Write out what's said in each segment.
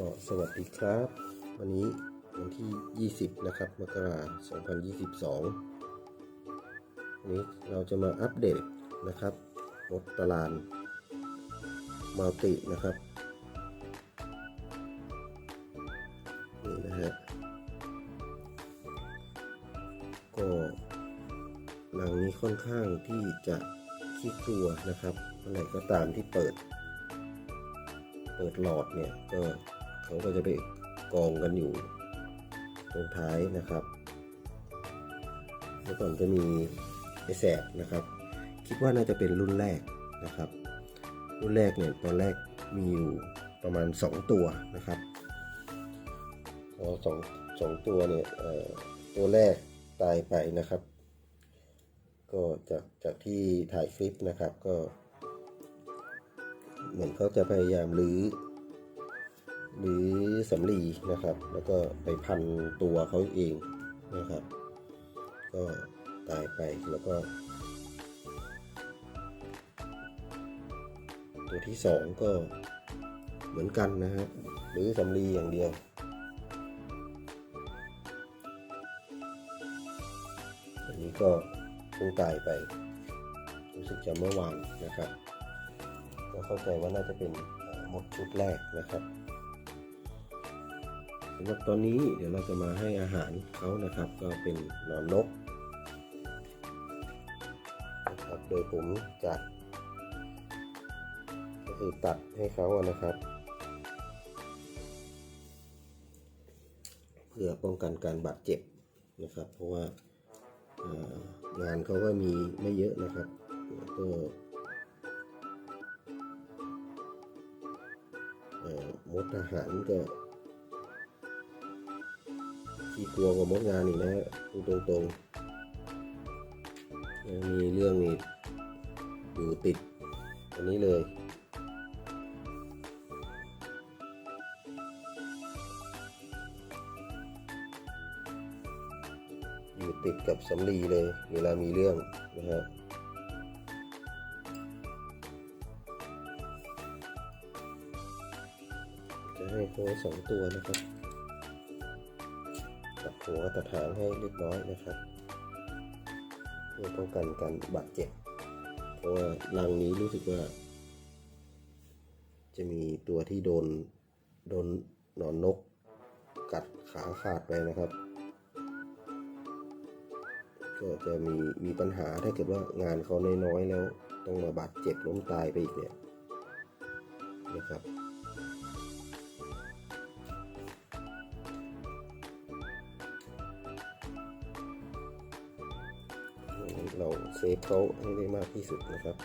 ก็สวัสดีครับ วันนี้วันที่ 20 นะครับมกราคม2022วันนี้เราจะมาอัปเดตนะครับรถตารานมัลตินะครับนี่นะฮะก็หลังนี้ค่อนข้างที่จะขี้กลัวนะครับเมื่อไหร่ก็ตามที่เปิด เปิดหลอดเนี่ยก็ เขาก็จะไปกองกันอยู่ ตรงท้ายนะครับเมื่อก่อนจะมีไอแสบนะครับ คิดว่าน่าจะเป็นรุ่นแรกนะครับ รุ่นแรกเนี่ยตอนแรกมีอยู่ประมาณ 2 ตัวนะครับพอสองสองตัวเนี่ยตัวแรกตายไปนะครับ ก็จากจากที่ถ่ายคลิปนะครับก็ เหมือนเขาจะพยายามรื้อ หรือสำลีนะครับ แล้วก็ไปพันตัวเขาเองนะครับ ก็ตายไปแล้วก็ ตัวที่สองก็เหมือนกันนะฮะหรือสำลีอย่างเดียวอันนี้ก็เพิ่งตายไป รู้สึกจะเมื่อวานนะครับก็เข้าใจว่าน่าจะเป็นเอ่อมดชุดแรกนะครับ สำหรับตอนนี้เดี๋ยวเราจะมาให้อาหารเขานะครับ ก็เป็นหนอนนกนะครับโดยผมจัดก็คือตัดให้เขานะครับเพื่อป้องกันการบาดเจ็บนะครับ เพราะว่างานเขาก็มีไม่เยอะนะครับก็เอ่อมดทหารก็ ที่กลัวกว่ามดงานอีกนะฮะพูดตรงๆมีเรื่องนี้อยู่ติดอันนี้เลยอยู่ติดกับสำลีเลย เวลามีเรื่องนะฮะจะให้เขาไว้สองตัวนะครับ หัวตัดหางให้เรียบร้อยนะครับ เพื่อป้องกันการบาดเจ็บ เพราะว่ารังนี้รู้สึกว่า จะมีตัวที่โดนโดนหนอนนก กัดขาขาดไปนะครับ ก็จะมีมีปัญหาถ้าเกิดว่างานเขาน้อยๆแล้ว ต้องมาบาดเจ็บล้มตายไปอีกเนี่ยนะครับ เราเซฟเขาให้ได้มากที่สุดนะครับ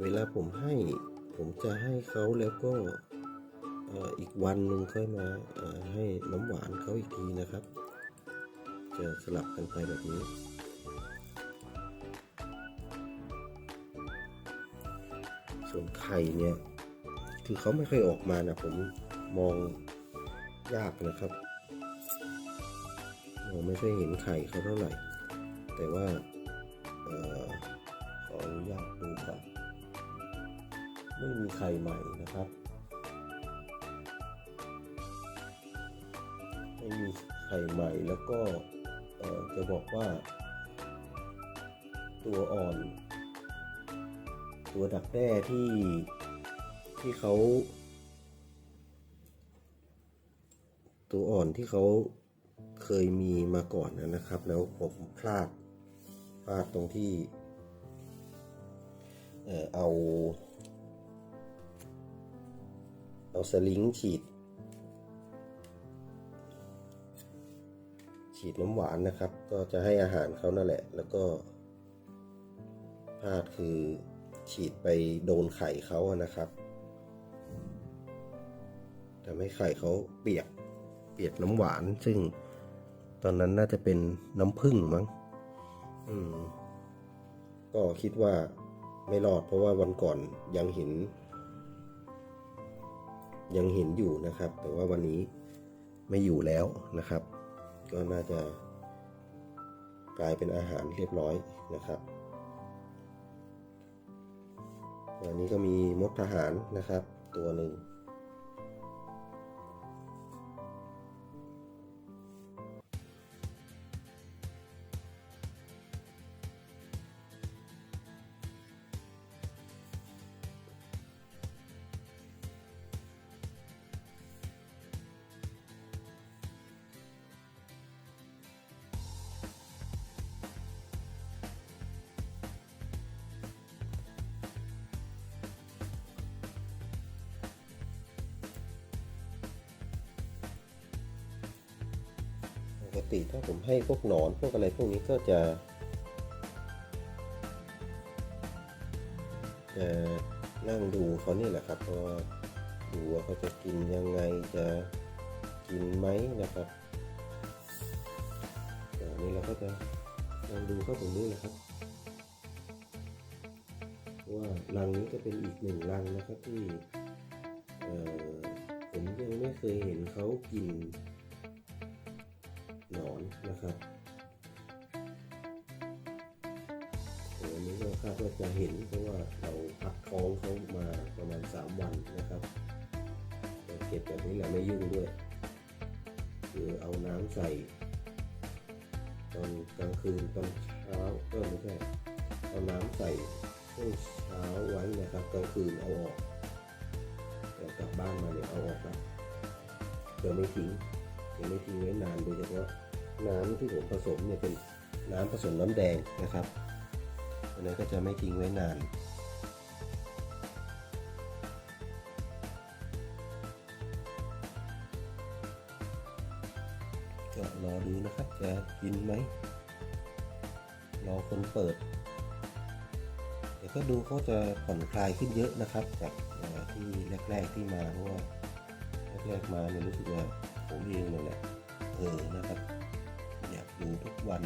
เวลาผมให้ผมจะให้เขาแล้วก็อีกวันหนึ่งค่อยมาให้น้ำหวานเขาอีกทีนะครับ จะสลับกันไปแบบนี้ ส่วนไข่เนี่ย คือเขาไม่เคยออกมานะผมมองยากนะครับมองไม่ค่อยเห็นไข่เขาเท่าไหร่ แต่ว่า มีไข่ใหม่นะครับไม่มีไข่ใหม่แล้วก็จะบอกว่า ตัวอ่อน ตัวดักแด้ที่ที่เขา ตัวอ่อนที่เขาเคยมีมาก่อนนะครับ แล้วผมพลาดพลาดตรงที่ เอ่อเอา เอาสลิงฉีด ฉีดน้ำหวานนะครับ ก็จะให้อาหารเขานั่นแหละ แล้วก็พลาดคือฉีดไปโดนไข่เขาอะนะครับทำให้ไข่เขาเปียก เปียกน้ำหวาน ซึ่งตอนนั้นน่าจะเป็นน้ำผึ้งมั้ง อืม ก็คิดว่าไม่รอดเพราะว่าวันก่อนยังเห็น ยังเห็นอยู่นะครับ แต่ว่าวันนี้ไม่อยู่แล้วนะครับ ก็น่าจะกลายเป็นอาหารเรียบร้อยนะครับอันนี้ก็มีมดทหารนะครับ ตัวหนึ่ง กติถ้าผมให้พวกหนอนพวกอะไรพวกนี้ก็จะจะนั่งดูเขานี่แหละครับว่าดูว่าเขาจะกินยังไงจะกินไหมนะครับแต่อันนี้เราก็จะนั่งดูเขาตรงนี้แหละครับ ว่ารังนี้ก็เป็นอีกหนึ่งรังนะครับที่ผมยังไม่เคยเห็นเขากิน นะครับตัวนี้ก็คาดว่าจะเห็นเพราะว่าเราพักท้องเขามาประมาณ 3 วันนะครับเก็บแบบนี้แหละไม่ยุ่งด้วย คือเอาน้ำใส่ ตอนกลางคืนตอนเช้าก็ไม่ใช่เอาน้ำใส่ช่วงเช้าไว้นะครับกลางคืนเอาออกแต่กลับบ้านมาเนี่ยเอาออกแล้วจะไม่ทิ้งจะไม่ทิ้งไว้นานโดยเฉพาะ น้ำที่ผมผสมเนี่ยเป็นน้ำผสมน้ำแดงนะครับอันนั้นก็จะไม่ทิ้งไว้นานก็รอดูนะครับ จะกินไหมรอคนเปิดแต่ก็ดูเขาจะผ่อนคลายขึ้นเยอะนะครับจากเอ่อที่แรก ๆที่มาเพราะว่าแรกๆมาเนี่ยรู้สึกว่าผมเองเนี่ยแหละเออนะครับ ดูทุกวัน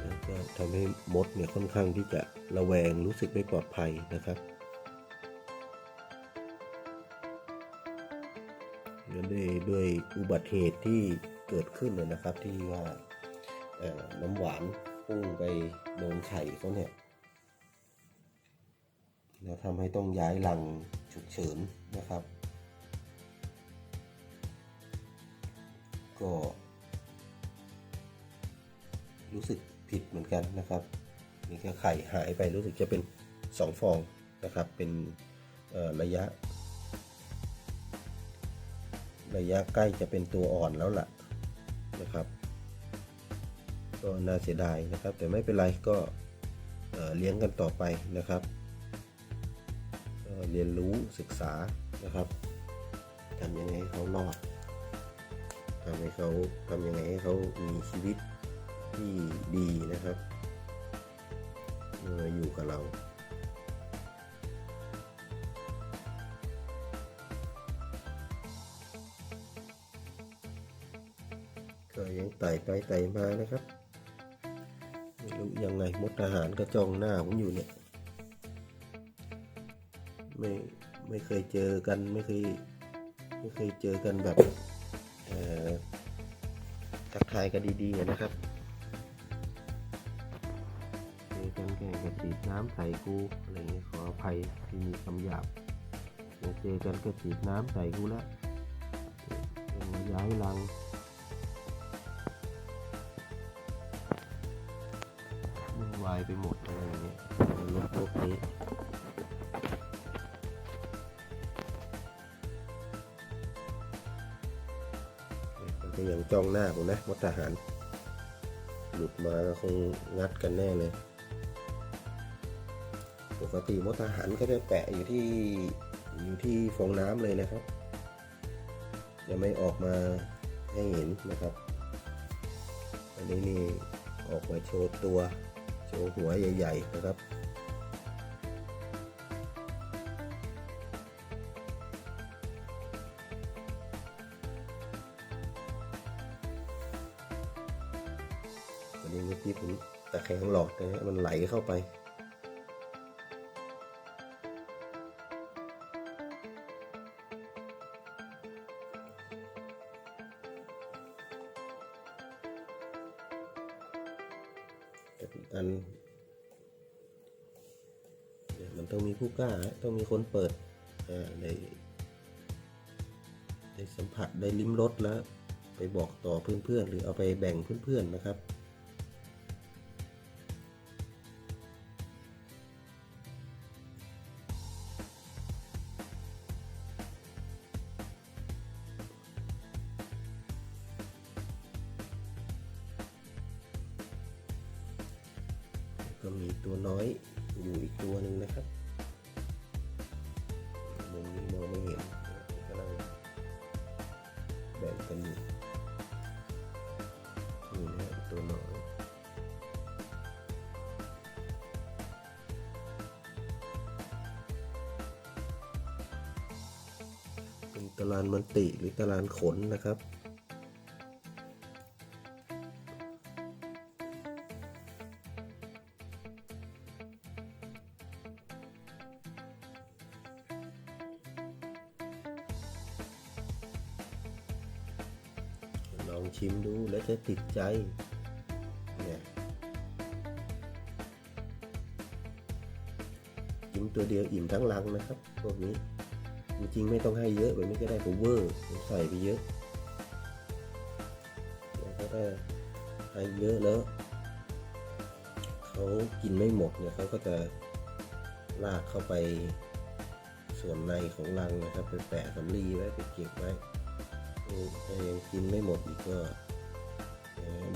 แล้วก็ทำให้มดเนี่ยค่อนข้างที่จะระแวงรู้สึกไม่ปลอดภัยนะครับแล้วด้วยด้วยอุบัติเหตุที่เกิดขึ้นเลยนะครับที่ว่าน้ำหวานพุ่งไปโดนไข่เขาเนี่ยแล้วทำให้ต้องย้ายรังฉุกเฉินนะครับ ก็ รู้สึกผิดเหมือนกันนะครับ นี่ก็ไข่หายไปรู้สึกจะเป็นสองฟองนะครับ เป็นระยะ ระยะใกล้จะเป็นตัวอ่อนแล้วล่ะนะครับก็น่าเสียดายนะครับ แต่ไม่เป็นไรก็เอ่อเลี้ยงกันต่อไปนะครับเรียนรู้ศึกษานะครับทำยังไงให้เขารอด ทำให้เขาทำยังไงให้เขามีชีวิตที่ดีนะครับเมื่ออยู่กับเราก็ยังไต่ไปไต่มานะครับไม่รู้ยังไงมดทหารก็จ้องหน้าผมอยู่เนี่ยไม่ไม่เคยเจอกันไม่เคยไม่เคยเจอกันแบบ ทักทายกันดีๆนะครับเจอกันแค่กระฉีดน้ำใส่กูอะไรเงี้ยขออภัยที่มีคำหยาบเจอกันก็ฉีดน้ำใส่กูแล้วมาย้ายรังวุ่นวายไปหมดอะไรงเงี้ยรถพวกนี้ จ้องหน้าผมนะมดทหาร หลุดมาคงงัดกันแน่เลย ปกติมดทหารก็จะแปะอยู่ที่อยู่ที่ฟองน้ำเลยนะครับ จะไม่ออกมาให้เห็นนะครับ อันนี้นี่ออกมาโชว์ตัว โชว์หัวใหญ่ ๆ นะครับ นะฮะมันไหลเข้าไปอีกอันมันต้องมีผู้กล้า ต้องมีคนเปิดอ่าได้ได้สัมผัสได้ลิ้มรสแล้ว ไปบอกต่อเพื่อนๆ หรือเอาไปแบ่งเพื่อนๆนะครับ ตารานมันติหรือตารานขนนะครับ ลองชิมดูแล้วจะติดใจเนี่ยชิมตัวเดียวอิ่มทั้งลังนะครับพวกนี้ จริงๆไม่ต้องให้เยอะแบบนี้ก็ได้ผมเวอร์ผมใส่ไปเยอะแล้วก็ได้ให้เยอะแล้วเขากินไม่หมดเนี่ยเขาก็จะลากเข้าไปส่วนในของรังนะครับไปแปะสำลีไว้ไปเก็บไว้ถ้ายังกินไม่หมดอีกก็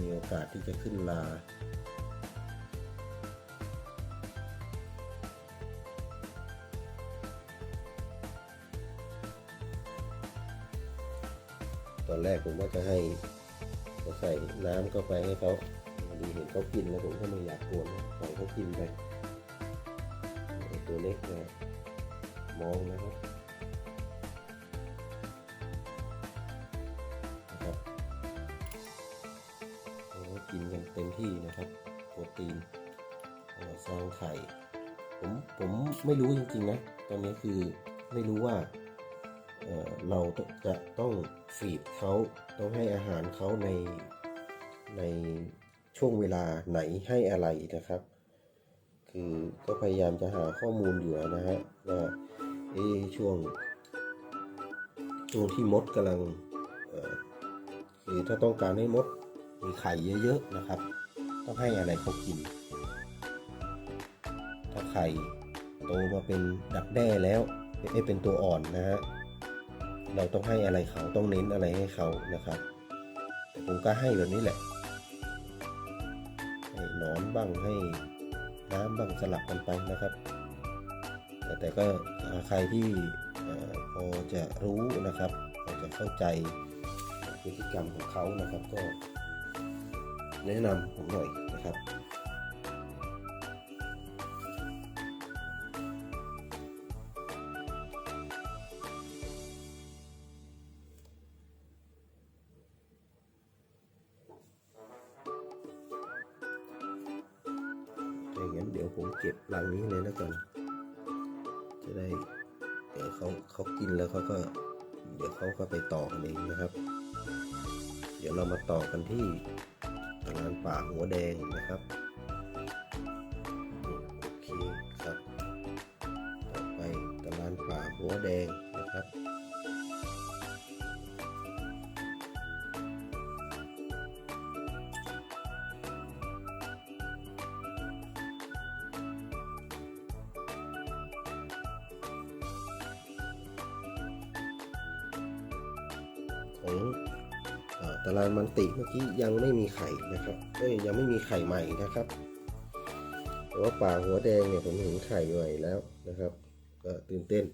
มีโอกาสที่จะขึ้นลา แรกผมว่าจะให้ใส่น้ำเข้าไปให้เขาดีเห็นเขากินแล้วผมก็ไม่อยากกวนปล่อยเขากินไปตัวเล็กเนี่ยมองนะครับนะครับกินกันเต็มที่นะครับโปรตีนสร้างไข่ผมผมไม่รู้จริงๆนะ ตอนนี้คือไม่รู้ว่า เราจะต้องฟีดเขาต้องให้อาหารเขาในในช่วงเวลาไหนให้อะไรนะครับ คือก็พยายามจะหาข้อมูลอยู่นะฮะว่าเอช่วงช่วงที่มดกำลังคือถ้าต้องการให้มดมีไข่เยอะๆนะครับ ต้องให้อะไรเขากิน ถ้าไข่โตมาเป็นดักแด้แล้วเอ้ยเป็นตัวอ่อนนะฮะ เราต้องให้อะไรเขาต้องเน้นอะไรให้เขานะครับ ผมก็ให้แบบนี้แหละ ให้นอนบ้างให้น้ำบ้างสลับกันไปนะครับ แต่แต่ก็ใครที่เอ่อพอจะรู้นะครับพอจะเข้าใจพฤติกรรมของเขานะครับก็แนะนำผมหน่อยนะครับ หัวแดงนะครับ ของอตารางมันติเมื่อกี้ยังไม่มีไข่นะครับ เอ้ยยังไม่มีไข่ใหม่นะครับแต่ว่าป่าหัวแดงเนี่ยผมเห็นไข่ใหม่แล้วนะครับ ก็ตื่นเต้น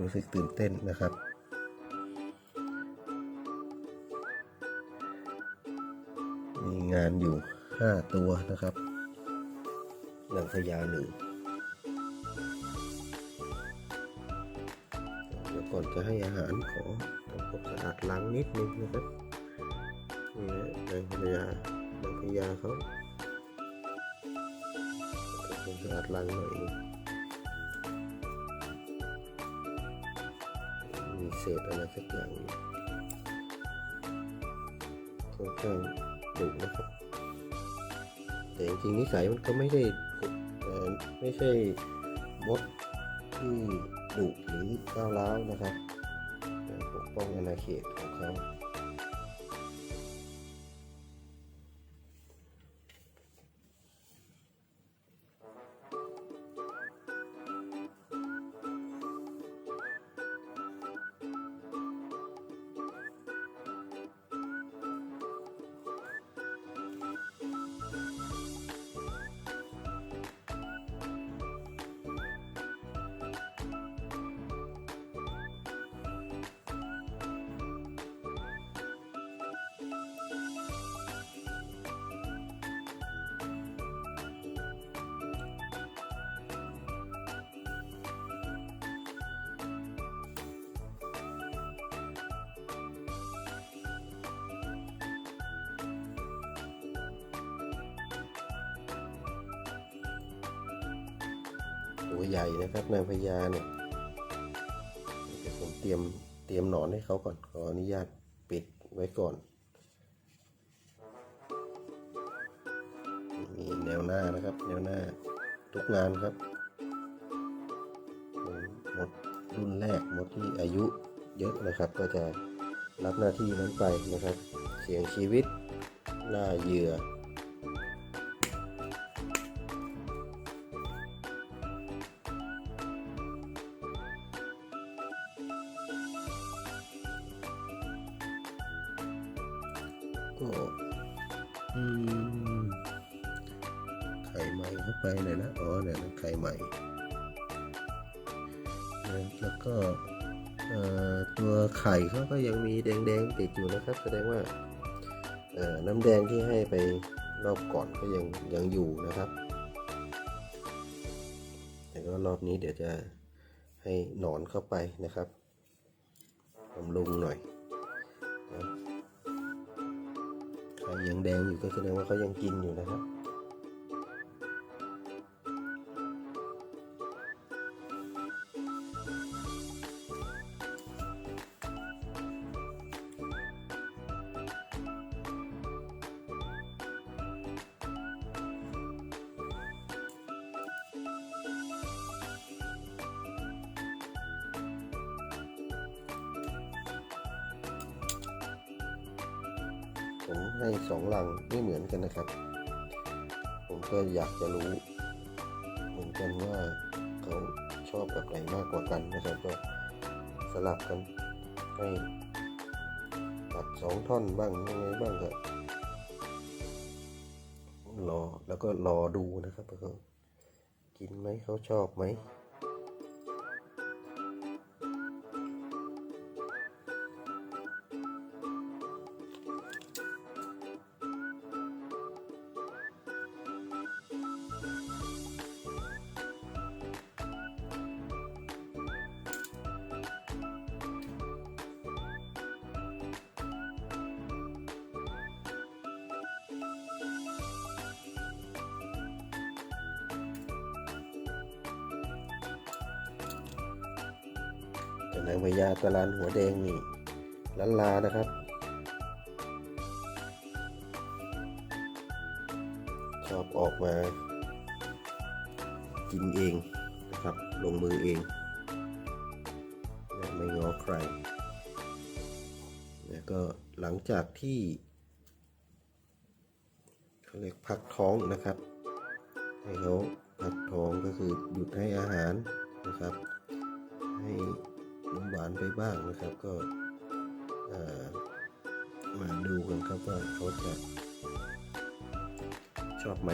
รู้สึกตื่นเต้นนะครับ มีงานอยู่ห้าตัวนะครับหนางพญาหนึ่งเดี๋ยวก่อนจะให้อาหารขอทำความสะอาดล้างนิดนึงนะครับนี่นะนางพญานางพญาเขาทำความสะอาดล้างหน่อยนึง เศษอะไรสักอย่างค่อนข้างดุนะครับ แต่จริงๆนิสัยมันก็ไม่ได้ไม่ใช่มดที่ดุหรือก้าวร้าวนะครับปกป้องอาณาเขตของเขา ตัวใหญ่นะครับนางพญาเนี่ยเดี๋ยวผมเตรียมเตรียมหนอนให้เขาก่อนขออนุญาตปิดไว้ก่อน มีแนวหน้านะครับ แนวหน้าทุกงานครับหมดรุ่นแรกหมดที่อายุเยอะนะครับ ก็จะรับหน้าที่นั้นไปนะครับ เสี่ยงชีวิตล่าเหยื่อ ไข่ใหม่เข้าไปหน่อยนะ อ๋อเนี่ยนะไข่ใหม่ แล้วก็ตัวไข่เขาก็ยังมีแดงๆติดอยู่นะครับ แสดงว่าน้ำแดงที่ให้ไปรอบก่อนก็ยังยังอยู่นะครับ แต่ก็รอบนี้เดี๋ยวจะให้หนอนเข้าไปนะครับบำรุงหน่อย ยังแดงอยู่ก็แสดงว่าเขายังกินอยู่นะครับ ผมให้สองลังไม่เหมือนกันนะครับ ผมก็อยากจะรู้ เหมือนกันว่าเขาชอบแบบไหนมากกว่ากันนะครับก็สลับกันให้ตัดสองท่อนบ้างยังไงบ้างก็รอแล้วก็รอดูนะครับว่าเขากินไหมเขาชอบไหม นางพญาตะลานหัวแดงนี่ลันลานะครับชอบออกมากินเองนะครับ ลงมือเองไม่ง้อใครแล้วก็หลังจากที่เขาเรียกพักท้องนะครับ ให้เขาพักท้องก็คือหยุดให้อาหารนะครับ ให้ น้ำหวานไปบ้างนะครับ ก็มาดูกันครับว่าเขาจะชอบไหม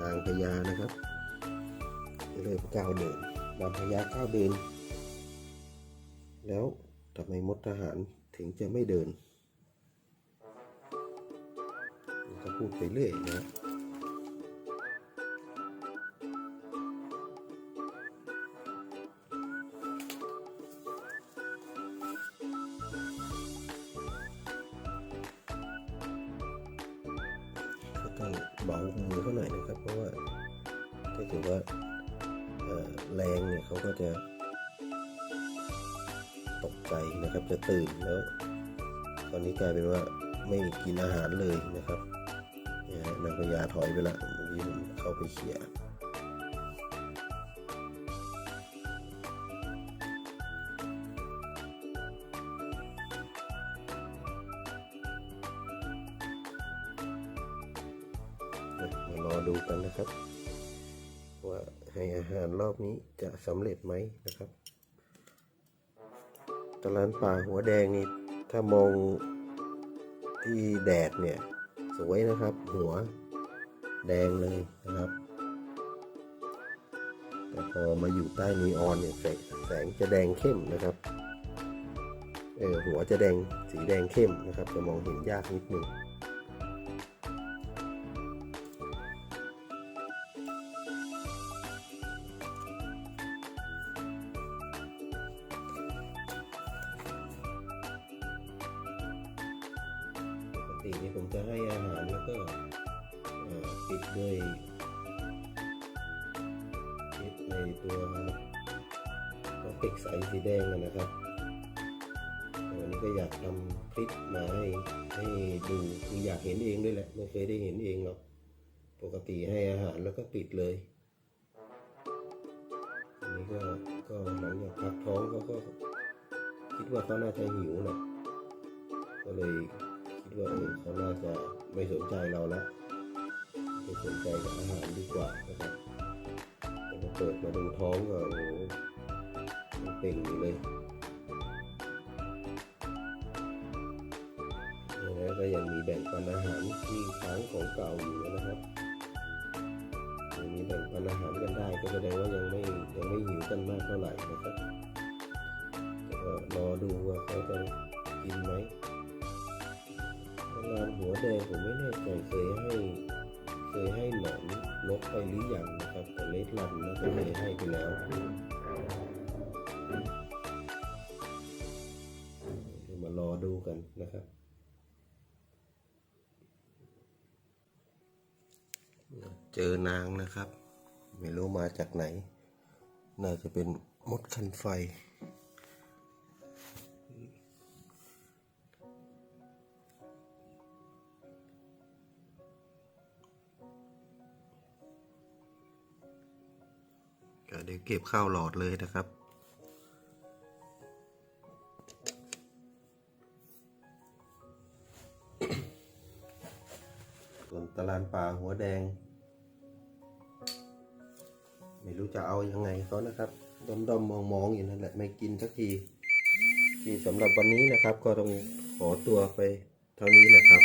นางพญานะครับเลยก้าวเดินนางพญาก้าวเดิน แล้วทำไมมดทหารถึงจะไม่เดินก็พูดไปเรื่อยนะ ไปละเมื่อกี้ผมเข้าไปเขี่ยมารอดูกันนะครับ ว่าให้อาหารรอบนี้จะสำเร็จไหมนะครับตลานป่าหัวแดงนี่ถ้ามองที่แดดเนี่ย สวยนะครับหัว แดงเลยนะครับ แต่พอมาอยู่ใต้นีออนเนี่ยแสงแสงจะแดงเข้มนะครับ เออหัวจะแดงสีแดงเข้มนะครับ จะมองเห็นยากนิดนึงปกตินี่ผมจะให้อาหารแล้วก็ ปิดด้วยปิดในตัวพลาสติกใสสีแดงนะครับวันนี้ก็อยากทำคลิปมาให้ให้ดูคืออยากเห็นเองด้วยแหละ ไม่เคยได้เห็นเองหรอก ปกติให้อาหารแล้วก็ปิดเลยอันนี้ก็ก็หลังจากพักท้องเขาก็คิดว่าเขาน่าจะหิวนะก็เลยคิดว่าเออเขาน่าจะไม่สนใจเราแล้ว สนใจกับอาหารดีกว่านะครับเปิดมาดูท้องก็โอ้โหมันเป่งอยู่เลยแล้วก็ยังมีแบ่งปันอาหารที่ค้างของเก่าอยู่นะครับยังมีแบ่งปันอาหารกันได้ก็แสดงว่ายังไม่ยังไม่หิวกันมากเท่าไหร่นะครับแต่ก็รอดูว่าเขาจะกินไหมงานหัวแดงผมไม่แน่ใจเคยให้ เคยให้หนอนนกไปหรือยังนะครับแต่เลดลันนะก็เคยให้ไปแล้วเดี๋ยวมารอดูกันนะครับเจอนางนะครับ ไม่รู้มาจากไหน น่าจะเป็นมดคันไฟ เก็บข้าวหลอดเลยนะครับ ส่วนตะลานป่าหัวแดง ไม่รู้จะเอายังไงเขานะครับดมดมมองมองๆอยู่นั่นแหละไม่กินสักที ที่สำหรับวันนี้นะครับ ก็ต้องขอตัวไปเท่านี้แหละครับ